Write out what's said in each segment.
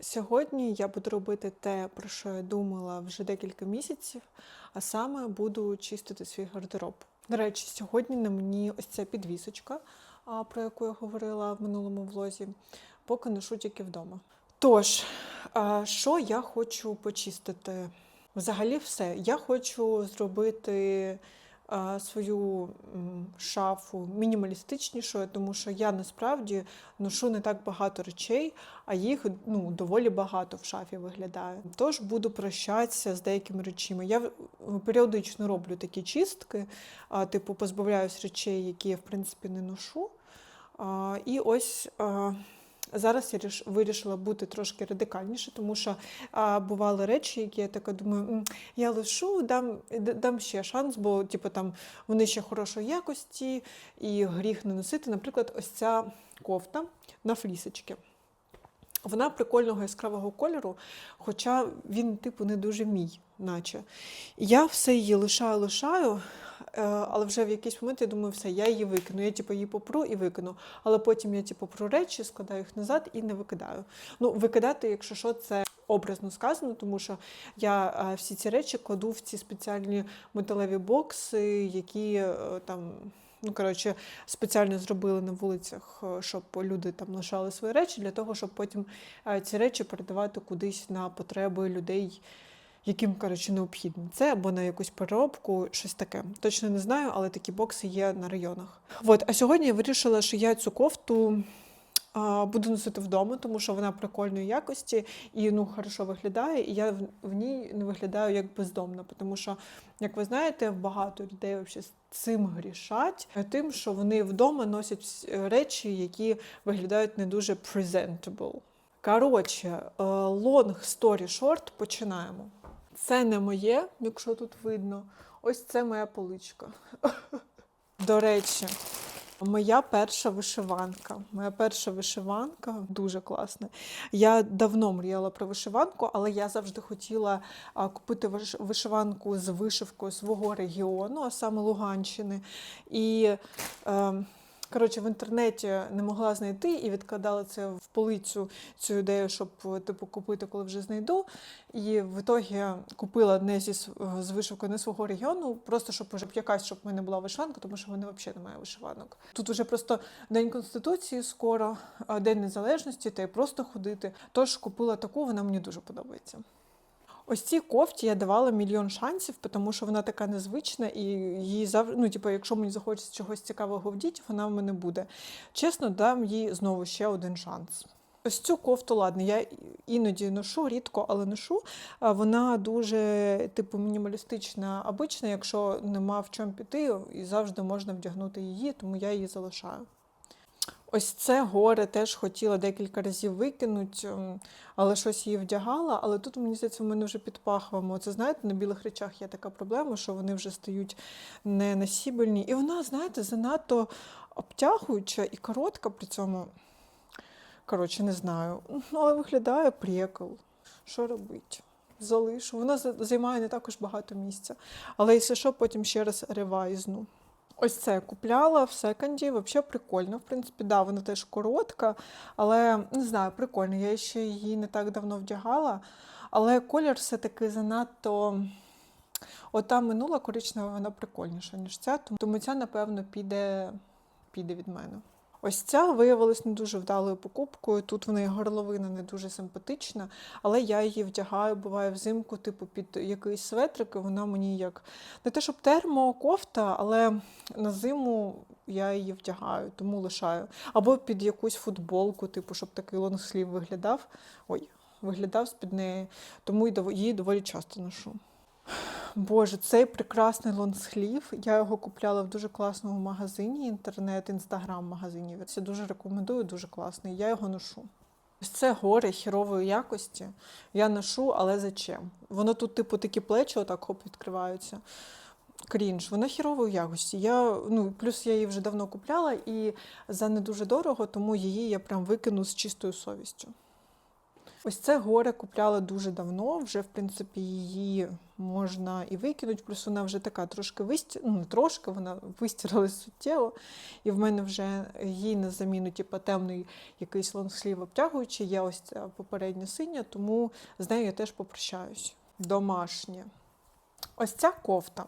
Сьогодні я буду робити те, про що я думала вже декілька місяців, а саме буду чистити свій гардероб. До речі, сьогодні на мені ось ця підвісочка, про яку я говорила в минулому влозі, поки ношу тільки вдома. Тож, що я хочу почистити? Взагалі, все. Я хочу зробити свою шафу мінімалістичнішою, тому що я насправді ношу не так багато речей, а їх ну, доволі багато в шафі виглядає. Тож буду прощатися з деякими речами. Я періодично роблю такі чистки, типу позбавляюсь речей, які я в принципі не ношу. І ось. Зараз я вирішила бути трошки радикальніше, тому що а, бували речі, які я така думаю, я лишу, дам, дам ще шанс, бо типу, там, вони ще хорошої якості і гріх не носити. Наприклад, ось ця кофта на флісочки. Вона прикольного яскравого кольору, хоча він, типу, не дуже мій, наче. Я все її лишаю, лишаю, е, але вже в якийсь момент я думаю, все, я її викину. Я типу, її попру і викину. Але потім я типу, пру речі, складаю їх назад і не викидаю. Ну, викидати, якщо що, це образно сказано, тому що я е, всі ці речі кладу в ці спеціальні металеві бокси, які е, там. Ну, коротше, спеціально зробили на вулицях, е, щоб люди там лишали свої речі, для того, щоб потім е, ці речі передавати кудись на потреби людей, яким коротше, необхідно. Це або на якусь переробку, щось таке. Точно не знаю, але такі бокси є на районах. От, а сьогодні я вирішила, що я цю кофту. Буду носити вдома, тому що вона прикольної якості і ну хорошо виглядає. І я в, ній не виглядаю як бездомна, тому що, як ви знаєте, багато людей з цим грішать, е, тим, що вони вдома носять речі, які виглядають не дуже presentable. Коротше, е, long story short, починаємо. Це не моє, якщо тут видно. Ось це моя поличка. До речі, моя перша вишиванка. Моя перша вишиванка дуже класна. Я давно мріяла про вишиванку, але я завжди хотіла купити вишиванку з вишивкою свого регіону, а саме Луганщини. І е, коротше, в інтернеті не могла знайти і відкладала це в полицю цю ідею, щоб типу купити, коли вже знайду. І в ітогі купила не зі з вишивкою не свого регіону, просто щоб уже б якась, щоб в мене була вишиванка, тому що в мене взагалі немає вишиванок. Тут уже просто День Конституції скоро, День Незалежності, та й просто ходити. Тож купила таку, вона мені дуже подобається. Ось цій кофті я давала мільйон шансів, тому що вона така незвична, і її завжди, ну, типу, якщо мені захочеться чогось цікавого вдіти, вона в мене буде. Чесно, дам їй знову ще один шанс. Ось цю кофту, ладно, я іноді ношу, рідко, але ношу. Вона дуже, типу, мінімалістична, обична, якщо нема в чому піти, і завжди можна вдягнути її, тому я її залишаю. Ось це горе теж хотіла декілька разів викинути, ем, але щось її вдягала. Але тут, мені здається, в мене вже під пахвами. Це знаєте, на білих речах є така проблема, що вони вже стають ненасібельні. І вона, знаєте, занадто обтягуюча і коротка при цьому. Коротше, не знаю. Ну, але виглядає прикол. Що робити? Залишу. Вона за- займає не також багато місця. Але якщо що, потім ще раз ревайзну. Ось це я купляла в секонді. Взагалі прикольно. В принципі, да, вона теж коротка, але не знаю, прикольно. Я ще її не так давно вдягала. Але колір все-таки занадто. Ота минула коричнева, вона прикольніша, ніж ця, тому ця, напевно, піде, піде від мене. Ось ця виявилась не дуже вдалою покупкою. Тут в неї горловина не дуже симпатична, але я її вдягаю, буває взимку, типу під якийсь светрик, і вона мені як не те, щоб термокофта, але на зиму я її вдягаю, тому лишаю. Або під якусь футболку, типу, щоб такий лонгслів виглядав. Ой, виглядав з-під неї, тому її доволі часто ношу. Боже, цей прекрасний лонгслів. Я його купляла в дуже класному магазині, інтернет, інстаграм-магазині. Це дуже рекомендую, дуже класний. Я його ношу. Ось це гори хірової якості. Я ношу, але зачем? Воно тут, типу, такі плечі отак хоп відкриваються. Крінж, вона хірової якості. Я, ну, плюс я її вже давно купляла і за не дуже дорого, тому її я прям викину з чистою совістю. Ось це горе купляла дуже давно. Вже, в принципі, її можна і викинути. Плюс вона вже така трошки висті... ну, не трошки, вона вистиралась суттєво. І в мене вже їй на заміну, типу, темний якийсь лонгслів обтягуючий. Є ось ця попередня синя, тому з нею я теж попрощаюсь. Домашнє. Ось ця кофта.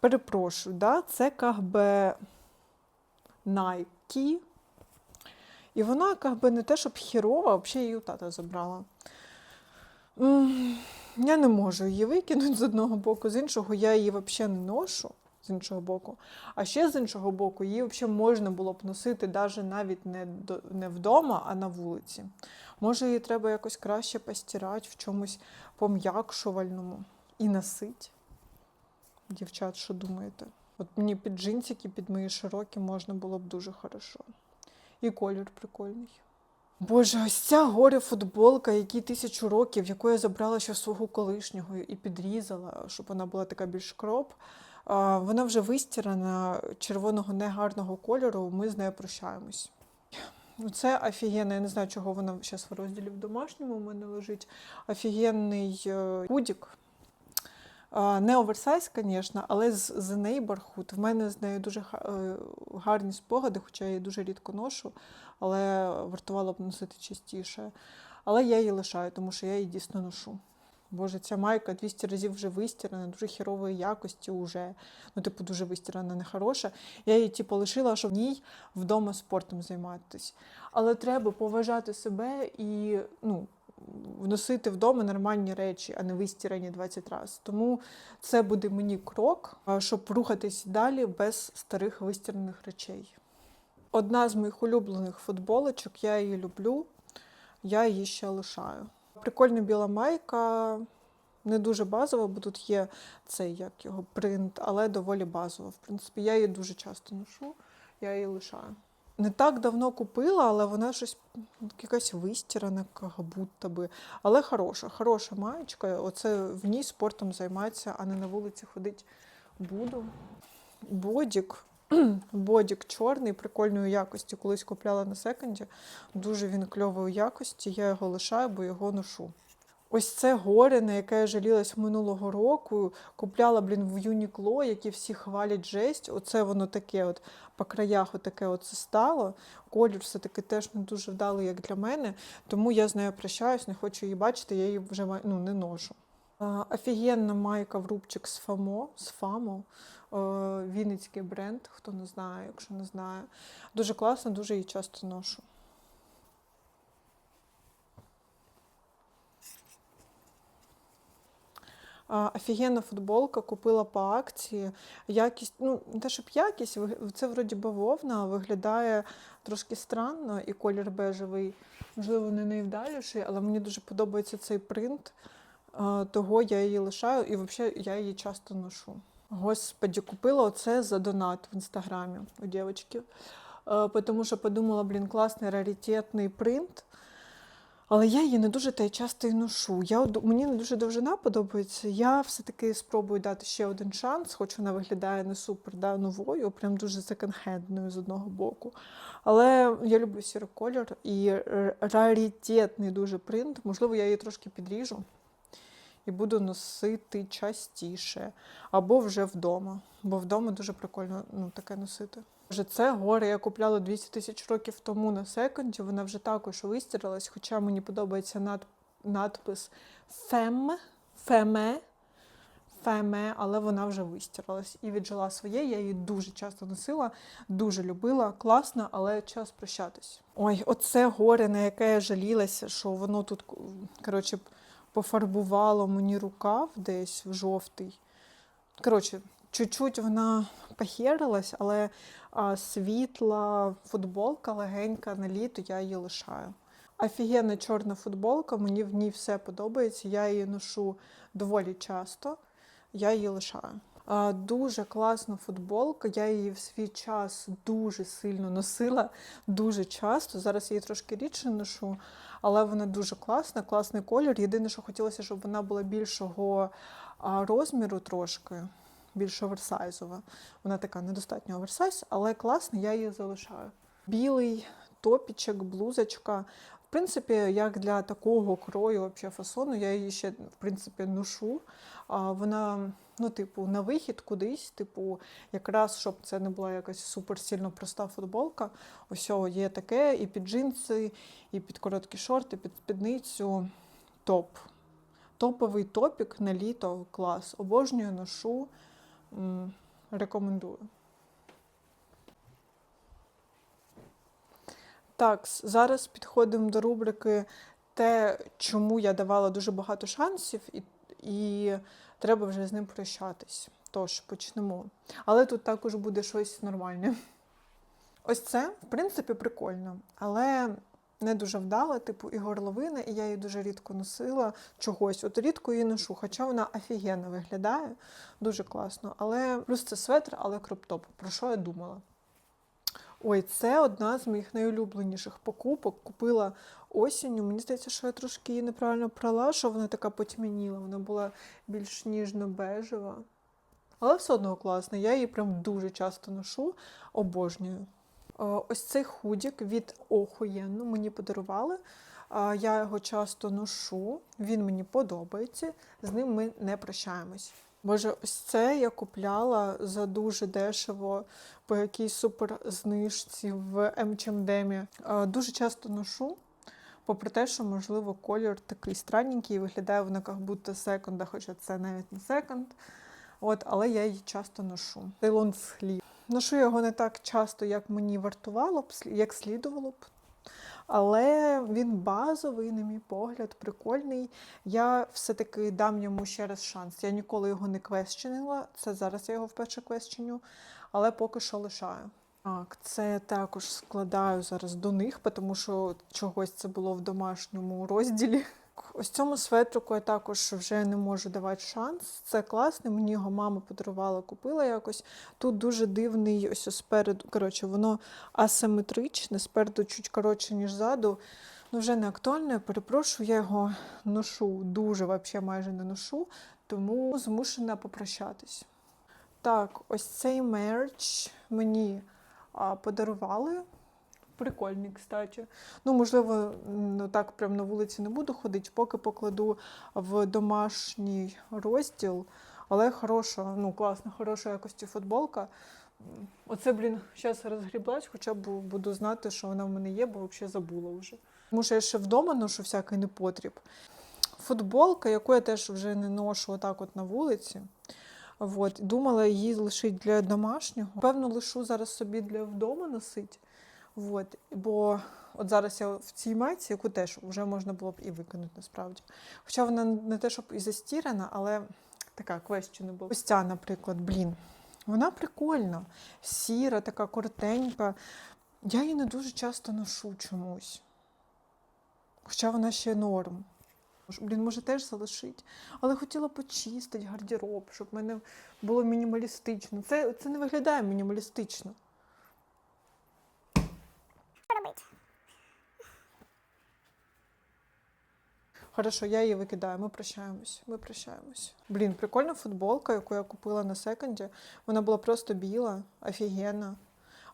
Перепрошую, да? це как би Nike. І вона как би не те, щоб хірова, а взагалі її у тата забрала. Я не можу її викинути з одного боку, з іншого я її взагалі не ношу з іншого боку. А ще з іншого боку, її взагалі можна було б носити даже навіть не, не вдома, а на вулиці. Може, її треба якось краще постирати в чомусь пом'якшувальному і носити. Дівчат, що думаєте? От мені під джинсики, під мої широкі можна було б дуже хорошо. І колір прикольний. Боже, ось ця горе футболка, якій тисячу років, яку я забрала ще свого колишнього і підрізала, щоб вона була така більш кроп. Вона вже вистірана червоного негарного кольору. Ми з нею прощаємось. Ну, Це офігенно, я не знаю, чого вона зараз в розділі в домашньому у мене лежить. Офігенний е, худік. А, Не оверсайз, звісно, але з The Neighborhood. В мене з нею дуже е, гарні спогади, хоча я її дуже рідко ношу, але вартувало б носити частіше. Але я її лишаю, тому що я її дійсно ношу. Боже, ця майка 200 разів вже вистірана, дуже хірової якості вже. Ну, типу, дуже вистірана, нехороша. Я її типу, лишила, щоб в ній вдома спортом займатися. Але треба поважати себе і ну, вносити вдома нормальні речі, а не вистірані 20 разів. Тому це буде мені крок, щоб рухатись далі без старих вистіраних речей. Одна з моїх улюблених футболочок, я її люблю, я її ще лишаю. Прикольна біла майка, не дуже базова, бо тут є цей як його принт, але доволі базова. В принципі, я її дуже часто ношу, я її лишаю. Не так давно купила, але вона щось якась вистірана, будто би. Але хороша, хороша маєчка. Оце в ній спортом займатися, а не на вулиці ходити буду. Бодік. Бодік чорний, прикольної якості. Колись купляла на секонді. Дуже він кльової якості. Я його лишаю, бо його ношу. Ось це горе, на яке я жалілась минулого року. Купляла, блін, в Юнікло, які всі хвалять жесть. Оце воно таке, от по краях отаке оце стало. Колір все-таки теж не дуже вдалий, як для мене. Тому я з нею прощаюсь, не хочу її бачити, я її вже ну, не ношу. Офігенна майка в рубчик з Фамо, з Фамо. Е, Вінницький бренд, хто не знає, якщо не знає. Дуже класно, дуже її часто ношу. А, Офігенна футболка, купила по акції. Якість, ну, не те, щоб якість, це вроді бавовна, виглядає трошки странно, і колір бежевий, можливо, не найвдаліший, але мені дуже подобається цей принт. Того я її лишаю і взагалі я її часто ношу. Господі, купила оце за донат в інстаграмі у дівчинки. Е, Тому що подумала, блін, класний раритетний принт. Але я її не дуже та й часто і ношу. Я, мені не дуже довжина подобається. Я все-таки спробую дати ще один шанс, хоч вона виглядає не супер да, новою, прям дуже секонд-хендною з одного боку. Але я люблю сірий колір і раритетний дуже принт. Можливо, я її трошки підріжу і буду носити частіше. Або вже вдома. Бо вдома дуже прикольно ну, таке носити. Вже це горе я купляла 200 тисяч років тому на секонді. Вона вже також вистиралась, хоча мені подобається над, надпис Фем, Феме, Феме, але вона вже вистиралась і віджила своє. Я її дуже часто носила, дуже любила, класна, але час прощатись. Ой, оце горе, на яке я жалілася, що воно тут коротше, пофарбувало мені рукав десь в жовтий. Коротше, чуть-чуть вона похерилась, але а, світла футболка легенька на літо, я її лишаю. Офігенна чорна футболка, мені в ній все подобається. Я її ношу доволі часто, я її лишаю. Дуже класна футболка. Я її в свій час дуже сильно носила, дуже часто. Зараз я її трошки рідше ношу, але вона дуже класна, класний колір. Єдине, що хотілося, щоб вона була більшого розміру трошки, більш оверсайзова. Вона така недостатньо оверсайз, але класна, я її залишаю. Білий топічок, блузочка. В принципі, як для такого крою вообще фасону, я її ще в принципі ношу. Вона, ну, типу, на вихід кудись, типу, якраз щоб це не була якась супер сильно проста футболка. Ось є таке і під джинси, і під короткі шорти, під спідницю. Топ. Топовий топік на літо клас. Обожнюю, ношу. Рекомендую. Так, зараз підходимо до рубрики те, чому я давала дуже багато шансів, і, і треба вже з ним прощатись. Тож почнемо. Але тут також буде щось нормальне. Ось це, в принципі, прикольно, але не дуже вдала, типу, і горловина, і я її дуже рідко носила чогось. От рідко її ношу, хоча вона офігенно виглядає, дуже класно. Але плюс це светр, але кроп-топ. Про що я думала? Ой, це одна з моїх найулюбленіших покупок. Купила осінню. Мені здається, що я трошки її неправильно прала, що вона така потьмяніла. Вона була більш ніжно-бежева. Але все одно класна. Я її прям дуже часто ношу, обожнюю. Е, Ось цей худік від Охуєнно мені подарували. Е, Я його часто ношу, він мені подобається, з ним ми не прощаємось. Боже, ось це я купляла за дуже дешево по якійсь супер знижці в М.Ч.М.Демі. Дуже часто ношу, попри те, що, можливо, колір такий странненький, виглядає вона як будто секонда, хоча це навіть не секонд. От, але я її часто ношу. Тейлон з хліб. Ношу його не так часто, як мені вартувало б, як слідувало б. Але він базовий, на мій погляд, прикольний. Я все-таки дам йому ще раз шанс. Я ніколи його не квещенила. Це зараз я його вперше квещеню, але поки що лишаю. Так, це також складаю зараз до них, тому що чогось це було в домашньому розділі. Ось цьому светрику я також вже не можу давати шанс. Це класний, мені його мама подарувала, купила якось. Тут дуже дивний, ось спереду. Коротше, воно асиметричне, спереду чуть коротше, ніж ззаду. Ну, вже не актуально, перепрошую, я його ношу дуже, взагалі майже не ношу, тому змушена попрощатись. Так, ось цей мерч мені а, подарували. Прикольний, кстати. Ну, можливо, ну так прям на вулиці не буду ходити, поки покладу в домашній розділ. Але хороша, ну класна, хороша якості футболка. Оце, блін, зараз розгріблась, хоча б буду знати, що вона в мене є, бо взагалі забула вже. Тому що я ще вдома ношу всякий непотріб. Футболка, яку я теж вже не ношу отак от на вулиці. От, думала її лишити для домашнього. Певно, лишу зараз собі для вдома носити. От, бо от зараз я в цій майці, яку теж вже можна було б і викинути насправді. Хоча вона не те, щоб і застірана, але така questionable. Ось ця, наприклад, блін. Вона прикольна, сіра, така коротенька. Я її не дуже часто ношу чомусь. Хоча вона ще норм. Блін, може теж залишить. Але хотіла почистити гардероб, щоб в мене було мінімалістично. Це, це не виглядає мінімалістично. Хорошо, я її викидаю, ми прощаємось. Ми прощаємось. Блін, прикольна футболка, яку я купила на секонді. Вона була просто біла, офігенна.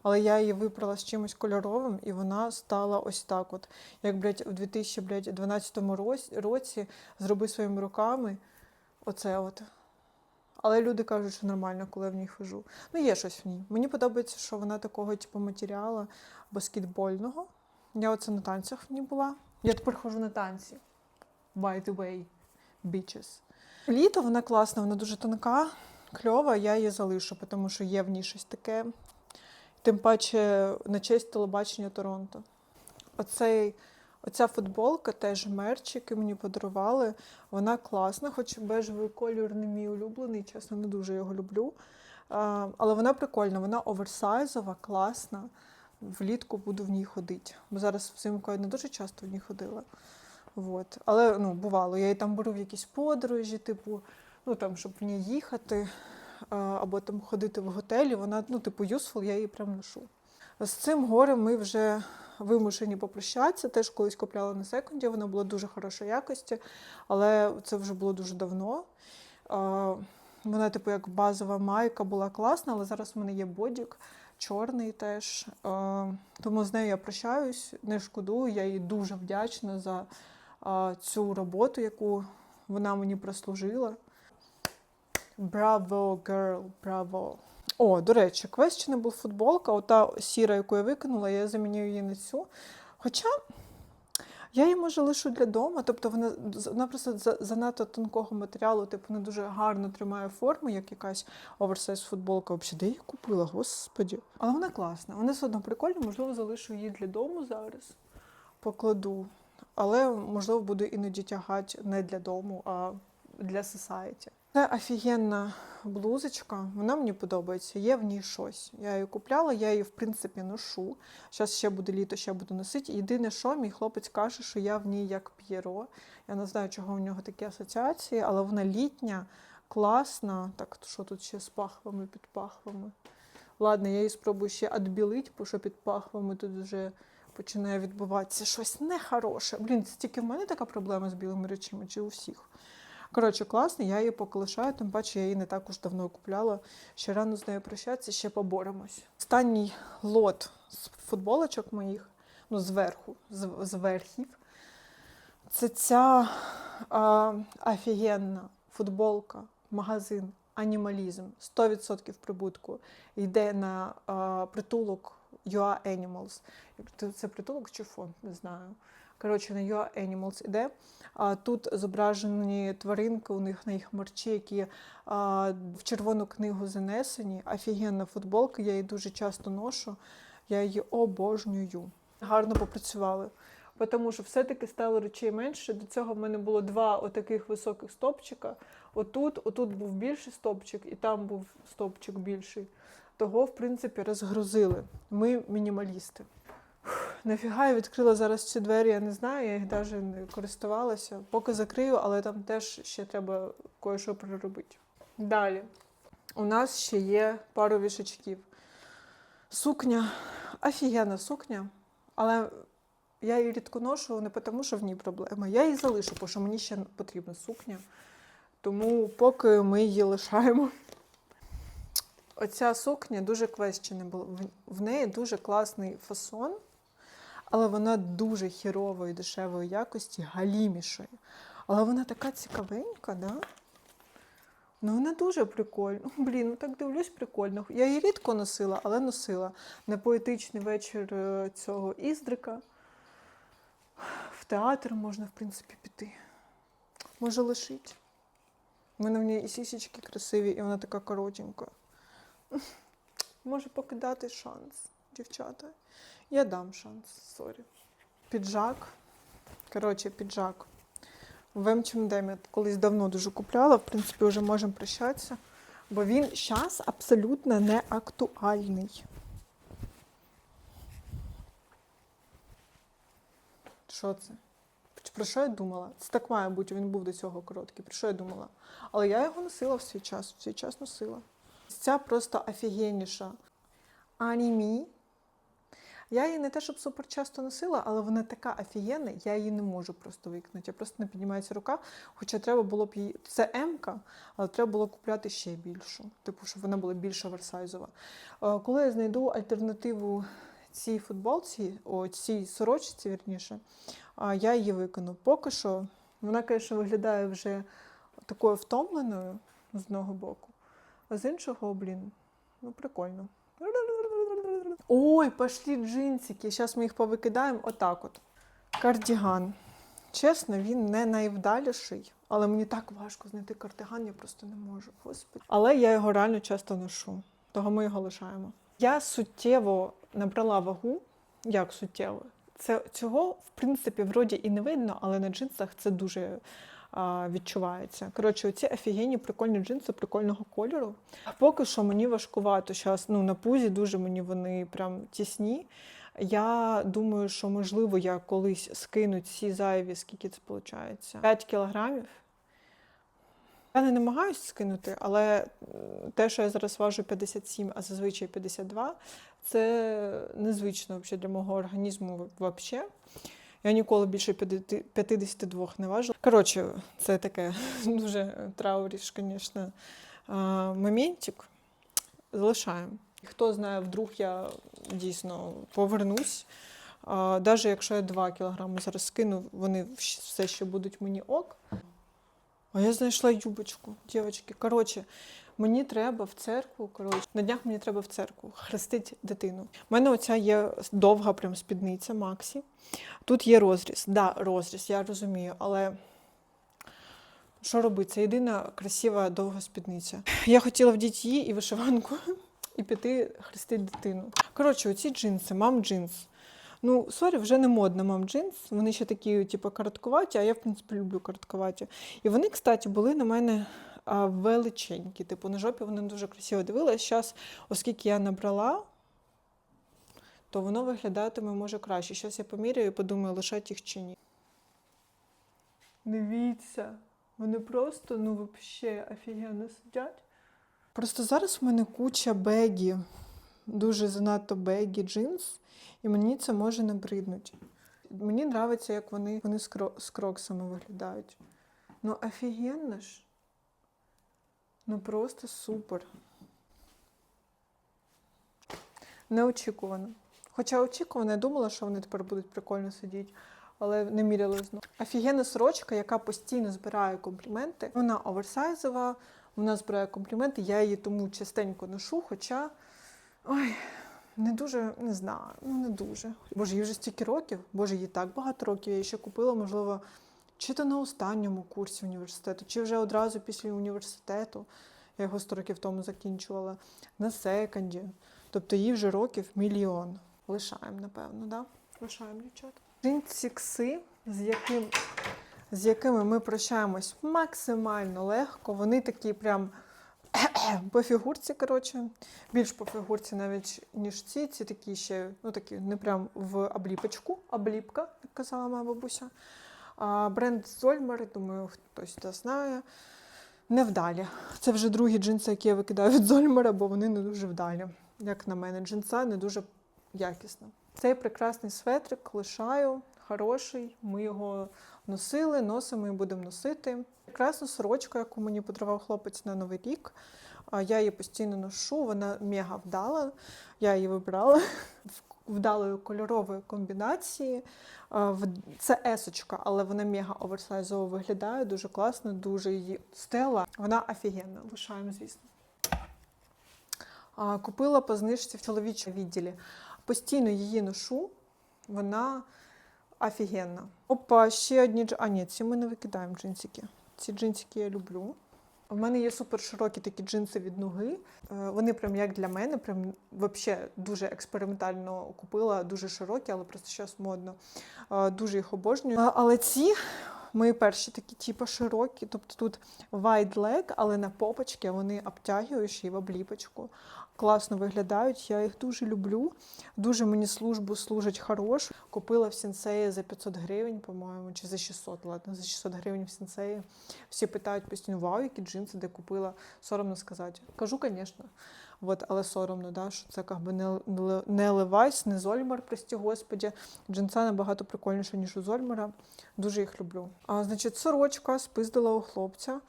Але я її випрала з чимось кольоровим, і вона стала ось так. От. Як, блядь, у 2012 році, зроби своїми руками оце от. Але люди кажуть, що нормально, коли я в ній хожу. Ну, є щось в ній. Мені подобається, що вона такого, типу, матеріалу баскетбольного. Я оце на танцях в ній була. Я тепер ходжу на танці. By the way, bitches. Літо вона класна, вона дуже тонка, кльова, я її залишу, тому що є в ній щось таке. Тим паче на честь телебачення Торонто. Оцей, оця футболка, теж мерч, який мені подарували. Вона класна, хоч бежевий колір не мій улюблений, чесно, не дуже його люблю. Але вона прикольна, вона оверсайзова, класна. Влітку буду в ній ходити. Бо зараз взимку я не дуже часто в ній ходила. Вот. Але ну, бувало, я її там беру в якісь подорожі, типу, ну там, щоб в ній їхати, або там ходити в готелі. Вона, ну, типу, useful, я її прям ношу. З цим горем ми вже вимушені попрощатися. Теж колись купляла на секунді, воно було дуже хорошої якості, але це вже було дуже давно. Вона, типу, як базова майка була класна, але зараз в мене є бодік, чорний теж. Тому з нею я прощаюсь, не шкодую. Я їй дуже вдячна за цю роботу, яку вона мені прослужила. Браво, girl, браво. О, до речі, Questionable футболка, ота сіра, яку я викинула, я заміню її на цю. Хоча я її може лишу для дому, тобто вона, вона просто занадто тонкого матеріалу, типу не дуже гарно тримає форму, як якась оверсайз футболка. Взагалі, де її купила, господі. Але вона класна. Вона все одно прикольна, можливо, залишу її для дому зараз. Покладу. Але, можливо, буду іноді тягати не для дому, а для society. Це офігенна блузочка, вона мені подобається, є в ній щось. Я її купляла, я її, в принципі, ношу. Зараз ще буде літо, ще буду носити. Єдине, що мій хлопець каже, що я в ній як п'єро. Я не знаю, чого у нього такі асоціації, але вона літня, класна. Так, що тут ще з пахвами, під пахвами. Ладно, я її спробую ще відбілити, бо що під пахвами тут вже починає відбуватися щось нехороше. Блін, це тільки в мене така проблема з білими речами, чи у всіх. Коротше, класно, я її поколишаю, тим паче я її не так уж давно купляла. Ще рано з нею прощатися, ще поборемось. Останній лот з футболочок моїх, ну, зверху, з, з верхів. Це ця а, офігенна футболка, магазин Анімалізм. 100% прибутку йде на а, притулок UA Animals. Це притулок чи фонд, не знаю. Коротше, на UA Animals іде. Тут зображені тваринки, у них на їх мерчі, які в червону книгу занесені. Офігенна футболка, я її дуже часто ношу. Я її обожнюю. Гарно попрацювали. Тому що все-таки стало речей менше. До цього в мене було два отаких високих стопчика. Отут, отут був більший стопчик, і там був стопчик більший. Того, в принципі, розгрузили. Ми мінімалісти. Нафіга я відкрила зараз ці двері, я не знаю, я їх навіть не користувалася. Поки закрию, але там теж ще треба кое-що переробити. Далі. У нас ще є пару вішачків. Сукня, офігенна сукня, але я її рідко ношу не тому, що в ній проблема. Я її залишу, бо що мені ще потрібна сукня. Тому поки ми її лишаємо. Оця сукня дуже questionable. В- В неї дуже класний фасон, але вона дуже хірової, дешевої якості, галімішої. Але вона така цікавенька, да? Ну, вона дуже прикольна. Блін, ну так дивлюсь, прикольно. Я її рідко носила, але носила на поетичний вечір е, цього Іздрика. В театр можна, в принципі, піти. Може лишить. У мене в ній і сісічки красиві, і вона така коротенька. Може покидати шанс, дівчата. Я дам шанс, сорі. Піджак. Коротше, піджак. В М.Ч.М. я колись давно дуже купляла, в принципі, вже можемо прощатися, бо він зараз абсолютно не актуальний. Що це? Про що я думала? Це так має бути, він був до цього короткий. Про що я думала? Але я його носила в свій час, в свій час носила. Ця просто офігенніша анімі. Я її не те, щоб супер часто носила, але вона така офігенна, я її не можу просто викинути. Я просто не піднімається рука. Хоча треба було б її. Це М-ка, але треба було купляти ще більшу, типу, щоб вона була більш оверсайзова. Е, Коли я знайду альтернативу цій футболці, о, цій сорочці, вірніше, я її викину. Поки що вона, звісно, виглядає вже такою втомленою з одного боку, а з іншого, блін, ну прикольно. Ой, пошлі джинсики. Зараз ми їх повикидаємо. Отак от. Кардіган. Чесно, він не найвдаліший, але мені так важко знайти кардиган, я просто не можу. Господи. Але я його реально часто ношу, того ми його лишаємо. Я суттєво набрала вагу. Як суттєво? Це цього, в принципі, вроді і не видно, але на джинсах це дуже відчувається. Коротше, оці офігенні прикольні джинси прикольного кольору. Поки що мені важкувато зараз. Ну, на пузі дуже мені вони прям тісні. Я думаю, що можливо я колись скину ці зайві, скільки це виходить? 5 кілограмів. Я не намагаюся скинути, але те, що я зараз важу 57, а зазвичай 52, це незвично для мого організму взагалі. Я ніколи більше 50 52 не важила. Коротше, це таке дуже трауріш, звісно, моментик. Залишаємо. Хто знає, вдруг я дійсно повернусь. Навіть якщо я 2 кілограми зараз скину, вони все ще будуть мені ок. А я знайшла юбочку, дівчатки. Коротше, мені треба в церкву. Коротше, на днях мені треба в церкву хрестити дитину. У мене оця є довга прям спідниця Максі. Тут є розріз. Да, розріз, я розумію, але що робити? Це єдина красива довга спідниця. Я хотіла вдіти її і вишиванку, і піти хрестити дитину. Коротше, оці джинси, мам джинс. Ну, сорі, вже не модно мам джинс. Вони ще такі, типу, короткуваті, а я, в принципі, люблю короткуваті. І вони, кстати, були на мене величенькі. Типу, на жопі вони дуже красиво дивились. Зараз, оскільки я набрала, то воно виглядатиме може краще. Зараз я поміряю і подумаю, лишати їх чи ні. Дивіться, вони просто, ну, взагалі офігенно сидять. Просто зараз в мене куча бегі, дуже занадто бегі джинс, і мені це може набриднути. Мені подобається, як вони, вони з, кро, з кроксами виглядають. Ну, офігенно ж. Ну просто супер. Неочікувано. Хоча очікувано, я думала, що вони тепер будуть прикольно сидіти, але не міряли знову. Офігенна сорочка, яка постійно збирає компліменти. Вона оверсайзова, вона збирає компліменти, я її тому частенько ношу, хоча. Ой, не дуже, не знаю, ну не дуже. Боже, їй вже стільки років, боже, їй так багато років. Я її ще купила, можливо, чи то на останньому курсі університету, чи вже одразу після університету. Я його 100 років тому закінчувала, на секонді. Тобто їй вже років мільйон. Лишаємо, напевно, да? Лишаємо, дівчата. Джинсікси, з, яким, з якими ми прощаємось максимально легко. Вони такі прям по фігурці, коротше, більш по фігурці навіть, ніж ці. Ці такі ще, ну такі, не прям в обліпочку, обліпка, як казала моя бабуся. А, бренд Зольмер, думаю, хтось це знає. Невдалі. Це вже другі джинси, які я викидаю від Зольмера, бо вони не дуже вдалі. Як на мене, джинса не дуже якісна. Цей прекрасний светрик лишаю, хороший. Ми його носили, носимо і будемо носити. Прекрасна сорочка, яку мені подарував хлопець на Новий рік. Я її постійно ношу, вона мега вдала. Я її вибрала вдалої кольорової комбінації. Це есочка, але вона мега оверсайзово виглядає, дуже класно, дуже її стела. Вона офігенна, лишаємо, звісно. Купила по знижці в чоловічому відділі. Постійно її ношу, вона офігенна. Опа, ще одні дж... А, ні, ці ми не викидаємо джинсики. Ці джинсики я люблю. У мене є супер широкі такі джинси від ноги. Е, Вони прям як для мене, прям вообще дуже експериментально купила, дуже широкі, але просто зараз модно. Е, Дуже їх обожнюю. Але ці мої перші такі, типу, широкі. Тобто тут wide leg, але на попочки вони обтягуючі в обліпочку. Класно виглядають, я їх дуже люблю. Дуже мені службу служать хорош. Купила в сенсеї за 500 гривень, по-моєму, чи за 600, ладно, за 600 гривень в сенсеї. Всі питають постійно, вау, які джинси, де купила. Соромно сказати. Кажу, звісно. От, але соромно, да, що це как би не, не, не Levi's, не Зольмер, прості господі. Джинса набагато прикольніше, ніж у Зольмера. Дуже їх люблю. А, значить, сорочка спиздила у хлопця.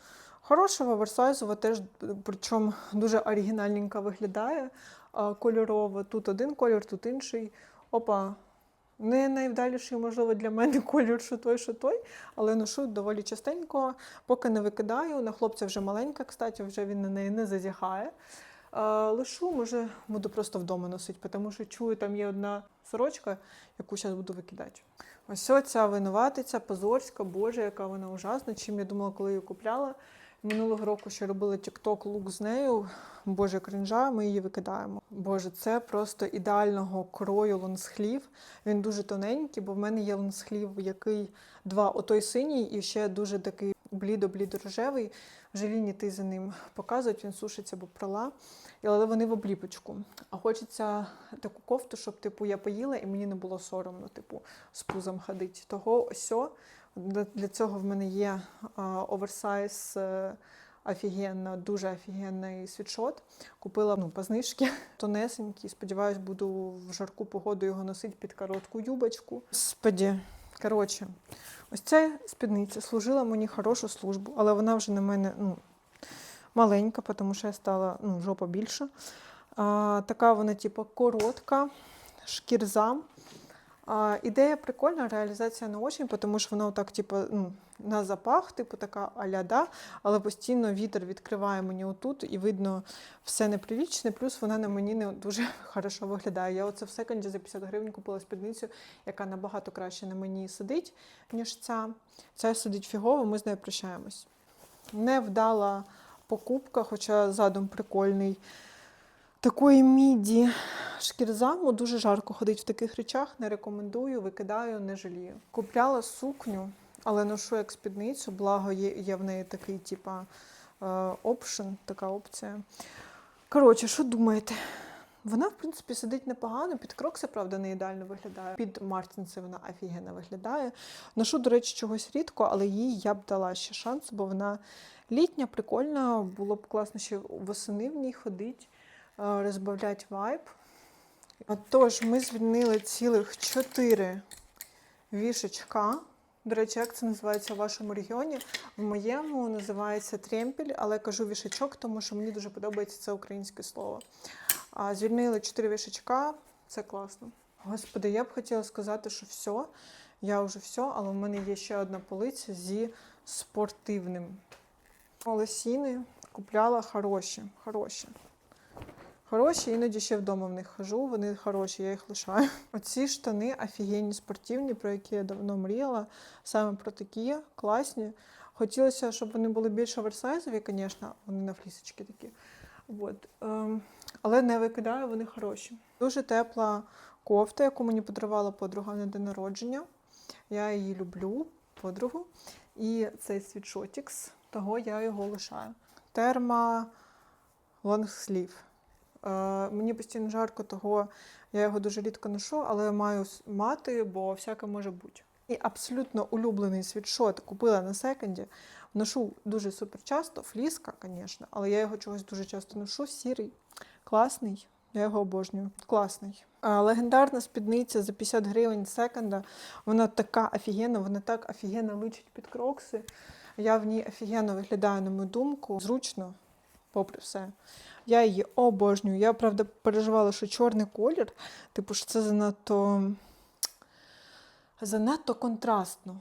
Хороша, оверсайзова, теж, причому дуже оригінальненько виглядає. Кольорово. Тут один кольор, тут інший. Опа. Не найвдаліший, можливо, для мене кольор, що той, що той, але ношу доволі частенько, поки не викидаю. На хлопця вже маленька, кстати, вже він на неї не зазіхає. Е, Лишу, може, буду просто вдома носити, тому що чую, там є одна сорочка, яку зараз буду викидати. Ось ця винуватиця, позорська, боже, яка вона ужасна. Чим я думала, коли її купляла. Минулого року ще робили TikTok лук з нею. Боже, кринжа, ми її викидаємо. Боже, це просто ідеального крою лонсхлів. Він дуже тоненький, бо в мене є лонсхлів, який два, отой синій і ще дуже такий блідо-блідо-рожевий. Вже лінії ти за ним показують, він сушиться, бо прала. Але вони в обліпочку. А хочеться таку кофту, щоб типу я поїла і мені не було соромно, типу, з пузом ходити. Того ось для, цього в мене є оверсайз. е, Офігенно, дуже офігенний світшот. Купила ну, по знижці. Сподіваюсь, буду в жарку погоду його носити під коротку юбочку. Господі, коротше, ось ця спідниця служила мені хорошу службу, але вона вже на мене ну, маленька, тому що я стала ну, жопа більша. А, така вона, типу, коротка, шкірза. А, ідея прикольна, реалізація не очень, тому що вона отак, типу, ну, на запах, типу така аляда, але постійно вітер відкриває мені отут, і видно все неприлічне, плюс вона на мені не дуже хорошо виглядає. Я оце в секонді за 50 гривень купила спідницю, яка набагато краще на мені сидить, ніж ця. Ця сидить фігово, ми з нею прощаємось. Невдала покупка, хоча задум прикольний. Такої міді шкірзаму дуже жарко ходить в таких речах. Не рекомендую, викидаю, не жалію. Купляла сукню, але ношу як спідницю, благо є, є в неї такий, типа, опшн, така опція. Коротше, що думаєте? Вона, в принципі, сидить непогано. Під крокси, правда, не ідеально виглядає. Під Мартінси вона офігенно виглядає. Ношу, до речі, чогось рідко, але їй я б дала ще шанс, бо вона літня, прикольна. Було б класно ще восени в ній ходити, розбавляти вайб. Отож, ми звільнили цілих чотири вішечка. До речі, як це називається в вашому регіоні? В моєму називається тремпель, але кажу вішечок, тому що мені дуже подобається це українське слово. Звільнили чотири вішечка, це класно. Господи, я б хотіла сказати, що все, я вже все, але в мене є ще одна полиця зі спортивним. Лосіни купляла хороші, хороші. Хороші, іноді ще вдома в них хожу, вони хороші, я їх лишаю. Оці штани офігенні спортивні, про які я давно мріяла. Саме про такі класні. Хотілося, щоб вони були більш оверсайзові, звісно, вони на флісочки такі. От. Ем, але не викидаю, вони хороші. Дуже тепла кофта, яку мені подарувала подруга на день народження. Я її люблю, подругу. І цей світшотікс, того я його лишаю. Терма лонгслів. Е, мені постійно жарко, того я його дуже рідко ношу, але маю мати, бо всяке може бути. І абсолютно улюблений світшот купила на секонді. Ношу дуже супер часто, фліска, звісно, але я його чогось дуже часто ношу. Сірий, класний. Я його обожнюю. Класний. Легендарна спідниця за 50 гривень секонда. Вона така офігенна, вона так офігенно личить під крокси. Я в ній офігенно виглядаю, на мою думку. Зручно, попри все. Я її обожнюю. Я, правда, переживала, що чорний колір, типу, що це занадто, занадто контрастно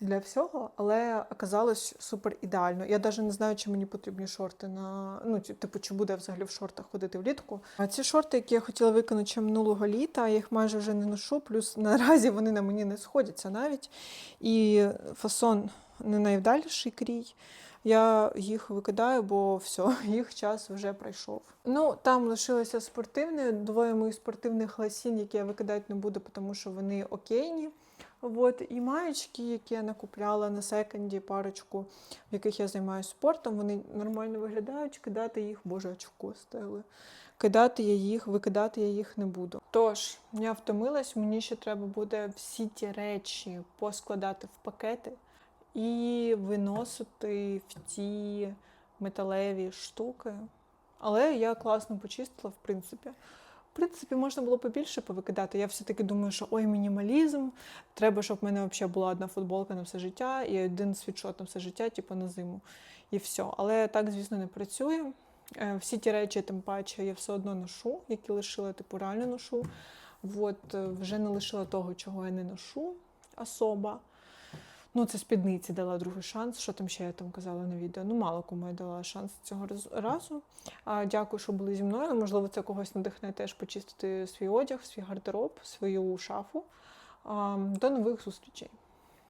для всього, але оказалось супер ідеально. Я навіть не знаю, чи мені потрібні шорти на ну, типу, чи буде взагалі в шортах ходити влітку. А ці шорти, які я хотіла виконати ще минулого літа, я їх майже вже не ношу. Плюс наразі вони на мені не сходяться навіть. І фасон не найвдаліший крій. Я їх викидаю, бо все, їх час вже пройшов. Ну, там лишилося спортивне, двоє моїх спортивних лосін, які я викидати не буду, тому що вони окейні. От, і маєчки, які я накупляла на секонді, парочку, в яких я займаюся спортом, вони нормально виглядають, кидати їх, боже, очко стели. Кидати я їх, викидати я їх не буду. Тож, я втомилась, мені ще треба буде всі ті речі поскладати в пакети і виносити в ті металеві штуки. Але я класно почистила, в принципі. В принципі, можна було побільше повикидати. Я все-таки думаю, що ой, мінімалізм. Треба, щоб в мене взагалі була одна футболка на все життя і один світшот на все життя, типу на зиму. І все. Але так, звісно, не працює. Е, Всі ті речі, тим паче, я все одно ношу, які лишила, типу, реально ношу. От, е, вже не лишила того, чого я не ношу особа. Ну, це спідниці дала другий шанс. Що там ще я там казала на відео? Ну, мало кому я дала шанс цього разу. А, дякую, що були зі мною. Можливо, це когось надихне теж почистити свій одяг, свій гардероб, свою шафу. А, до нових зустрічей.